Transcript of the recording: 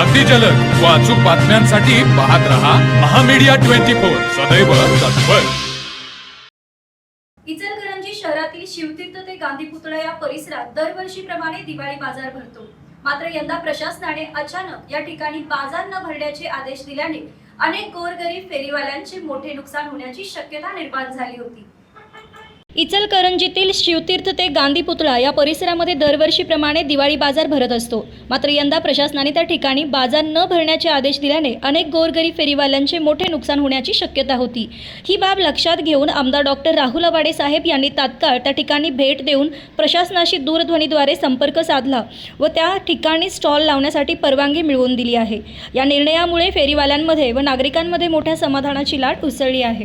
अगदी जलद व अचूक बातम्यांसाठी पाहत रहा महामीडिया ट्वेंटी फोर. सदैव तत्पर. इचलकरंजी शहरातील शिवतीर्थ ते गांधी पुतळा या परिसरात दरवर्षीप्रमाणे दिवाळी बाजार भरतो. मात्र यंदा प्रशासनाने अचानक या ठिकाणी बाजार न भरण्याचे आदेश दिल्याने अनेक गोरगरीब फेरीवाल्यांचे मोठे नुकसान होण्याची शक्यता निर्माण झाली होती. इचलकरंजीतील शिवतीर्थ ते गांधी पुतळा या परिसरामध्ये दरवर्षीप्रमाणे दिवाळी बाजार भरत असतो. मात्र यंदा प्रशासनाने त्या ठिकाणी बाजार न भरण्याचे आदेश दिल्याने अनेक गोरगरीब फेरीवाल्यांचे मोठे नुकसान होण्याची शक्यता होती. ही बाब लक्षात घेऊन आमदार डॉक्टर राहुल अवाडे साहेब यांनी तात्काळ त्या ठिकाणी भेट देऊन प्रशासनाशी दूरध्वनीद्वारे संपर्क साधला व त्या ठिकाणी स्टॉल लावण्यासाठी परवानगी मिळवून दिली आहे. या निर्णयामुळे फेरीवाल्यांमध्ये व नागरिकांमध्ये मोठ्या समाधानाची लाट उसळली आहे.